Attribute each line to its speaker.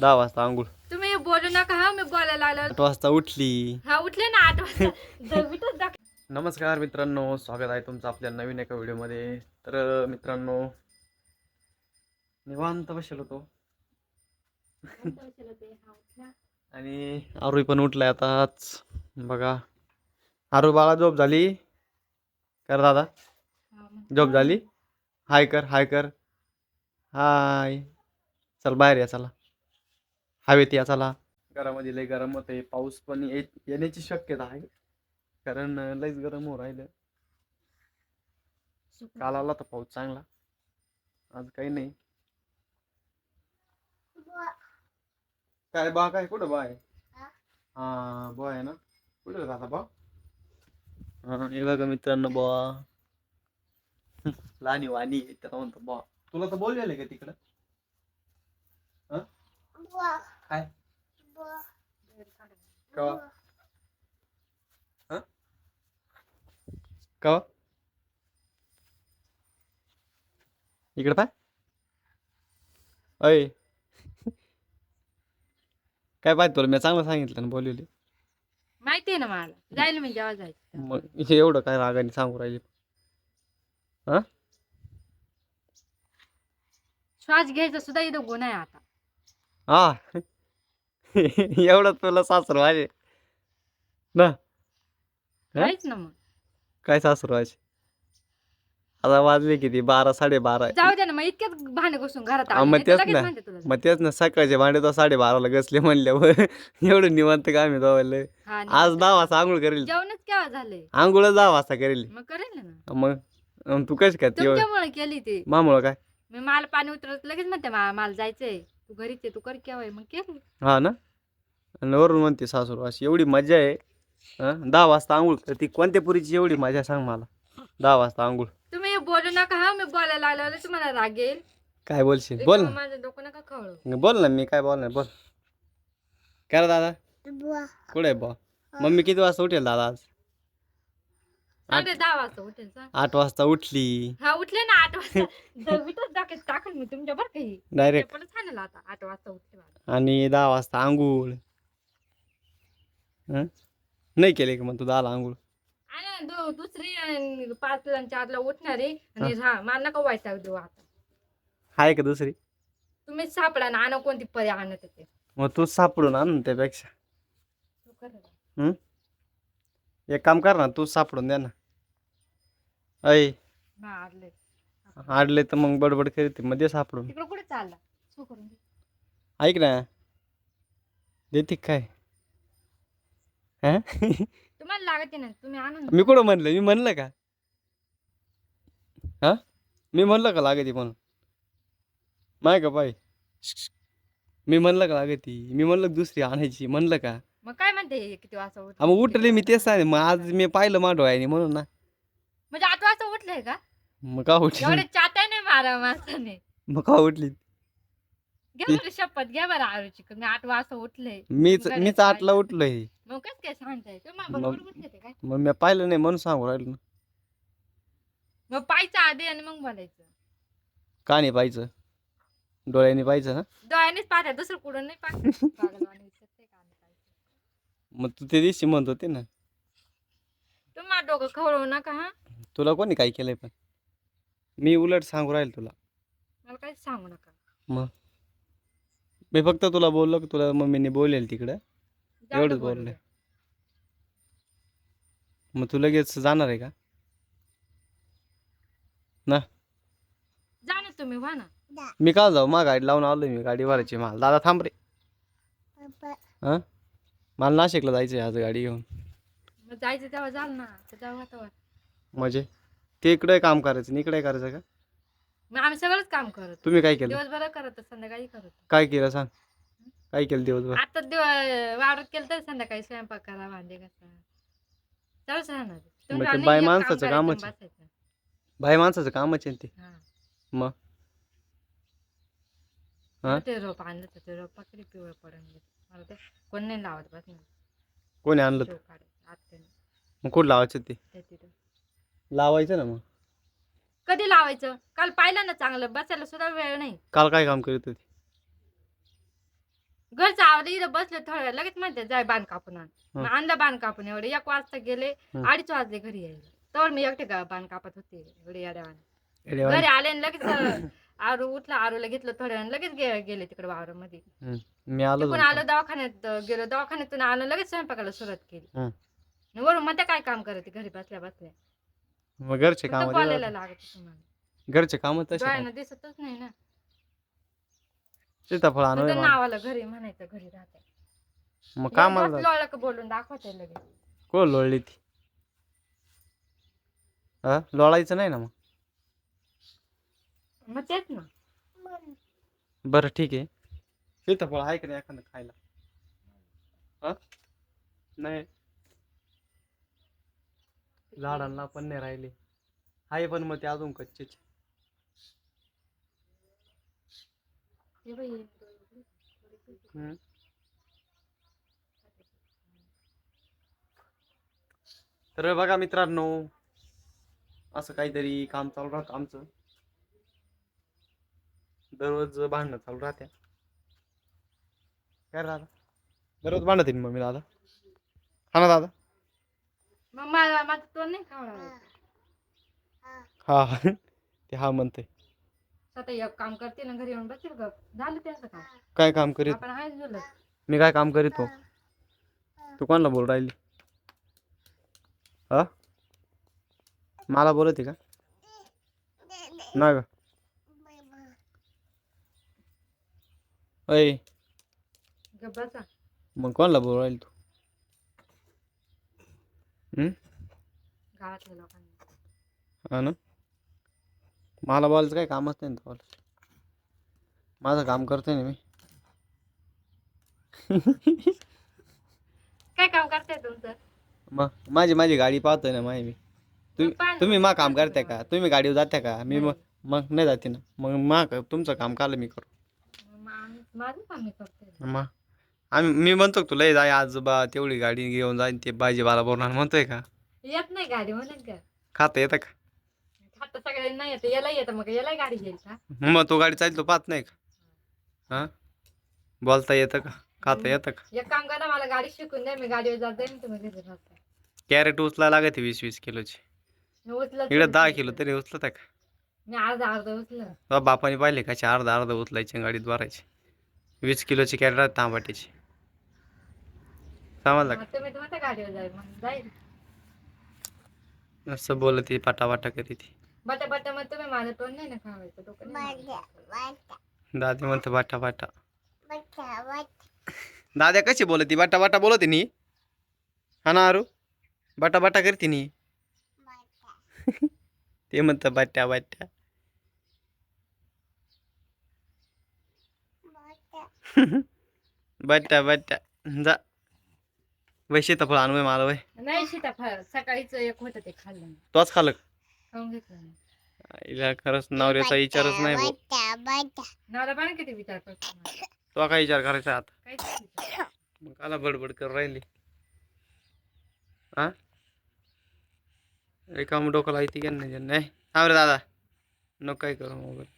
Speaker 1: दहा वाजता आंघोळ.
Speaker 2: तुम्ही बोलू नका हा मी बोलायला लागलो
Speaker 1: आठ वाजता उठली.
Speaker 2: हा उठले ना आठ वाजता. दहावीतच दाख-
Speaker 1: नमस्कार मित्रांनो स्वागत आहे तुमचं आपल्या नवीन एका व्हिडिओमध्ये. तर मित्रांनो निवांत बसेल होतो. आणि आरोही पण उठलाय आताच बघा. आरू बाळा झोप झाली? कर दादा.
Speaker 2: हा, मग.
Speaker 1: झोप झाली? हाय कर हाय कर. हाय. चल बाहेर या चला. हवेत या चला. घरामध्ये लय गरम होत आहे पाऊस पण ये येण्याची शक्यता आहे. कारण अं, लयच गरम हो राहिलं. काल आला तर पाऊस चांगला. आज काही नाही. काय बा काय कुठं बा आहे? हा बा आहे ना. कुठे राहता बा? हा हे बघा मित्रांनो बा. लहानी वाणी आहे, त्याला म्हणतो बा. तुला तर बोललेलं का तिकडं? काय? कवा? कवा? इकडे पाय. अय. काय पाहिजे तुला? मी चांगलं सांगितलं ना बोलवली
Speaker 2: माहितीये ना मला. जायला मी जेव्हा जायचं
Speaker 1: मग हे एवढं काय रागाने सांगू राहिले?
Speaker 2: श्वास घ्यायचा सुद्धा इथं गुन्हा आहे आता.
Speaker 1: हा. एवढं तुला सासर वाजे ना?
Speaker 2: काहीच ना मग.
Speaker 1: काय सासर वाजे आता वाजले किती? बारा साडेबारा.
Speaker 2: जाऊ दे ना मग इतक्यात भांडे घुसून घरात
Speaker 1: हा,
Speaker 2: आले.
Speaker 1: मग
Speaker 2: नाही तर
Speaker 1: तेच
Speaker 2: लगेच
Speaker 1: ना.
Speaker 2: तुला.
Speaker 1: मग तेच ना सकाळचे भांडे तर साडेबाराला घसले म्हणल्यावर. एवढं निवांत काम आहे.
Speaker 2: हा, नाही.
Speaker 1: आज दहा वाजता आंघोळ करेल.
Speaker 2: जेवणच केव्हा झाले?
Speaker 1: आंघोळ दहा वाजता करेल.
Speaker 2: मग करेल ना.
Speaker 1: मग? अन तू कशी काय ती
Speaker 2: तुमच्यामुळे केली ती.
Speaker 1: मामुळं काय?
Speaker 2: मी मला पाणी उतरत लगेच म्हणते "मा- मला जायचंय. तू घरीच आहे तू कर केव्हा मग केली
Speaker 1: हा ना? आणि वरून म्हणते सासूर अशी एवढी मजा आहे. हं? दहा वाजता आंघोळ ती कोणत्या पुरीची एवढी मजा सांग मला. दहा वाजता आंघोळ.
Speaker 2: तुम्ही बोलू नका हा मी बोलायला लागलो तुम्हाला राग येईल.
Speaker 1: काय बोलशील? बोल
Speaker 2: रिकामं माझं डोकं नका खवळू
Speaker 1: ना बोल ना मी काय बोलणार बोल. काय रे दादा कुठे आहे बा मम्मी किती वाजता उठेल दादा आज?
Speaker 2: साडे दहा वाजता उठेल सा.
Speaker 1: आठ वाजता उठली.
Speaker 2: हा उठले ना आठ वाजता. दहावीतच टाकेल टाकल मी तुमच्या बरं काही
Speaker 1: डायरेक्ट
Speaker 2: पण सांगेल आता आठ वाजता उठले मला.
Speaker 1: आणि दहा वाजता आंघोळ. हं? नाही केले का मग तू दहाला आंघोळ?
Speaker 2: आणि दो दुसरी अन पाचला आणि चारला उठणारी आणि हा. मला नका व्हायचा देऊ आता.
Speaker 1: आहे का दुसरी?
Speaker 2: तुम्ही सापडा ना आणा कोणती परी आणत ते.
Speaker 1: मग तू सापडून आण ना. त्यापेक्षा. एक काम कर ना तू सापडून द्या ना.
Speaker 2: हा, आणलंय.
Speaker 1: आडले तर मग बडबड करते दे सापडून.
Speaker 2: तिकडं कुठे चालला? सो करून दे.
Speaker 1: ऐक ना. देते काय? हा?
Speaker 2: तुम्हाला लागते ना तुम्ही आणा ना.
Speaker 1: मी कुठं म्हणलं? मी म्हणलं का? हा? मी म्हणलं का लागते म्हणून? माय का पाय मी म्हणलं का लागती मी म्हणलं का दुसरी आणायची? म्हणलं का?
Speaker 2: मग काय म्हणते हे किती वाजता उठले?
Speaker 1: हा, मग उठले मी तेच सांग मग आज मी पाहिलं मांडो आहे म्हणून ना.
Speaker 2: म्हणजे आठ वाजता उठले का?
Speaker 1: मग का उठली?
Speaker 2: एवढे चाटाय नाही मारा माणसाने
Speaker 1: मग का उठली?
Speaker 2: घ्या बरं शपथ घ्या बरं आरुची. मी आठ वाजता उठले
Speaker 1: मीच मीच? आठला उठलोय.
Speaker 2: मग कस काय सांगताय? तुम्ही
Speaker 1: मग-
Speaker 2: बरोबर उठले ते काय?
Speaker 1: मग मी पाहिलं नाही म्हणून सांगू राहिलो ना.
Speaker 2: मग पाहायचं आधी आणि मग बोलायचं.
Speaker 1: का नाही पाहिजे डोळ्याने पाहिजे ना
Speaker 2: डोळ्यानेच पाहताय दुसरं कुठं नाही पाहत. पागलवाणी पाहायचं.
Speaker 1: मग तू ते दिवशी म्हणत होते ना.
Speaker 2: तुम्ही माझं डोकं खवळवू नका हा?
Speaker 1: तुला कोणी काय केलंय पण? मी उलट सांगू राहील तुला.
Speaker 2: मला काहीच सांगू नका.
Speaker 1: मग? मी फक्त तुला बोललो की तुला मम्मीने बोलेल तिकडं.
Speaker 2: जाऊ
Speaker 1: एवढंच
Speaker 2: दे
Speaker 1: बोलले. मग तू लगेच जाणार आहे का?
Speaker 2: जा ना तुम्ही व्हा ना.
Speaker 1: मी का जाऊ? मा गाडी लावून आलोय मी गाडी भरायची. माल दादा थांब रे. हां? मला नाशिकला जायचं आहे आज गाडी घेऊन.
Speaker 2: मग जायचं तेव्हा जाल ना. तर तेव्हा तेव्हा
Speaker 1: म्हणजे ते इकडे काम करायचं आणि इकडे करायचं का
Speaker 2: मग आम्ही सगळंच काम करत
Speaker 1: तुम्ही काय केलं
Speaker 2: दिवसभर करत संध्याकाळी करत
Speaker 1: काय केलं सांग काय केलं दिवसभर
Speaker 2: आता दिव- वावरात केलं तर संध्याकाळी स्वयंपाक करा भांडे घासा चालूच राहणार तुम्ही
Speaker 1: मग ते
Speaker 2: राहणार,
Speaker 1: बाय
Speaker 2: एक काम
Speaker 1: माणसाचं
Speaker 2: करायचं,
Speaker 1: कामच आहे.
Speaker 2: बसायचं.
Speaker 1: भाई माणसाचं कामच आहे ना ते
Speaker 2: हा.
Speaker 1: मग? हा?
Speaker 2: ते रोप आणलं तर ते रोप पकडे पिवळं पडून गेलं. मला ते कोण नाही लावत बस ना
Speaker 1: कोणी आणलं
Speaker 2: शेव काढायचं, आत्याने,
Speaker 1: मग कुठं लावायचं ते
Speaker 2: तिथं.
Speaker 1: लावायचं ना मग.
Speaker 2: कधी लावायचं? काल पाहिलं ना चांगलं बसायला सुद्धा वेळ नाही.
Speaker 1: काल काय काम करत होती?
Speaker 2: घरचं आवडलं इथं बसले थोड्या वेळ लगेच म्हणते जाय बांध कापून आण. मग आणलं बांध कापून एवढे एक वाजता गेले. अडीच वाजले घरी यायला. तर मी एकटे का बांध कापत होते एवढे येड्यावाने.
Speaker 1: येड्यावानी.
Speaker 2: घरी आले आणि लगेच अं, आरू उठला आरूला घेतलं थोड्या वेळ लगेच गे- गेले तिकडे वावरामध्ये.
Speaker 1: हम्म. मी आलो
Speaker 2: तिकडून आलो दवाखान्यात अं, गेलो दवाखान्यातून आलो लगेच स्वयंपाकाला सुरुवात केली. आणि वरून मग काय काम करते घरी बसल्या बसल्या
Speaker 1: मग घरचे काम
Speaker 2: लागत तुम्हाला
Speaker 1: घरचे काम तसे
Speaker 2: डोळ्यांना दिसतच नाही ना.
Speaker 1: सीताफळ आणू
Speaker 2: नावाला घरी म्हणायचं घरी राहते.
Speaker 1: मग कामाला जा.
Speaker 2: लोळलं का बोलून दाखवते लगेच.
Speaker 1: कोण लोळली ती? हा लोळायचं नाही ना मग?
Speaker 2: मग तेच ना.
Speaker 1: बरं ठीक आहे. सीताफळ आहे का नाही एखादं खायला? हा नाही. झाडांना पण नाही राहिले. आहे पण मग ते अजून कच्चेच.
Speaker 2: हे बाई,
Speaker 1: हम्म. तर बघा मित्रांनो असं काहीतरी काम चालू राहतं आमचं. दररोज भांडणं चालू राहत्या. काय रे दादा? दररोज भांडत येईल मग मी दादा? हा ना दादा?
Speaker 2: मग मला माझं तोंड नाही खावणार
Speaker 1: हा हा. ते हा म्हणते
Speaker 2: स्वतः एक काम करते ना घरी येऊन बसेल का झालं त्याचं काम.
Speaker 1: काय काम करीत?
Speaker 2: आपण आहेच बोलत.
Speaker 1: मी काय काम करीत हो? तू कोणाला बोल राहिली? हा? मला बोलत आहे का? ना ग अय
Speaker 2: गप बसा.
Speaker 1: मग कोणाला बोल राहिली तू?
Speaker 2: गावातल्या लोकांना.
Speaker 1: हा ना? मला बोलायचं काही कामच नाही ना तुम्हाला. माझं काम करतोय ना मी.
Speaker 2: काय काम करताय तुमचं?
Speaker 1: मग माझी माझी गाडी पाहतोय ना माही मी. तुम्ही
Speaker 2: मग पाहा ना.
Speaker 1: तुम्ही मा काम करताय का? तुम्ही गाडीवर जात्या का? मी मग मग नाही जाते ना. मग मा तुमचं काम काल मी करू.
Speaker 2: मग आम्ही- माझं काम मी करते.
Speaker 1: मग आम्ही मी म्हणतो तुला "ए, जाय आज बा तेवढी गाडी घेऊन जाईन ते भाजीपाला बोलणार म्हणतोय का?
Speaker 2: येत नाही गाडी म्हणून का?
Speaker 1: खाता येतं का?
Speaker 2: आता सगळ्यांना नाही येतं याला येतं मग याला गाडी घेईल का
Speaker 1: मग तो गाडी चालतो पाहत नाही का? हां? बोलता येतं का? खाता येतं का?
Speaker 2: एक काम करा मला गाडी शिकून द्या मी गाडीवर जात जाईन तुम्ही घरी राहता.
Speaker 1: कॅरेट उचलायला लागते वीस वीस किलोची.
Speaker 2: उचलत
Speaker 1: इकडे दहा किलो तरी उचलत का?
Speaker 2: मी अर्धा अर्धा उचल
Speaker 1: बापाने पाहिले का अर्धा अर्धा उचलायची गाडीत भरायची वीस किलोची कॅरेट राहते तांबाट्याची. समजलं का
Speaker 2: तुम्ही तर म्हणता गाडीवर जाईल मग जाईल.
Speaker 1: असं बोलत ती पाटावाटा करीत. ती
Speaker 2: बटा बटा मग तुम्ही माझं तोंड नाही ना खावायचं डोकं नाही लावायचं.
Speaker 1: दादी म्हणतो बाटा बाटा. दाद्या कशी बोलत ती बाटा बाटा बोलत नी? हा ना आरू? बाटा बाटा करते नी? ते म्हणतं बाट्या बाट्या बाट्या बाट्या जा. वैशी तर फळ आणू मला वय
Speaker 2: नाही सीताफळ सकाळीच एक होतं ते खाल्लं.
Speaker 1: तोच खाल्लं का?
Speaker 2: खाऊन घेतलं मी.
Speaker 1: हिला खरंच नवऱ्याचा विचारच नाही भाऊ
Speaker 2: नवरा पण किती विचार करतो मला.
Speaker 1: तो काय विचार करायचा आता
Speaker 2: काहीच नाही विचार.
Speaker 1: मग काला बडबड कर राहिली हा रिकाम डोकं लायती का नाही नाही थांब रे दादा नको काय करू मोबाईल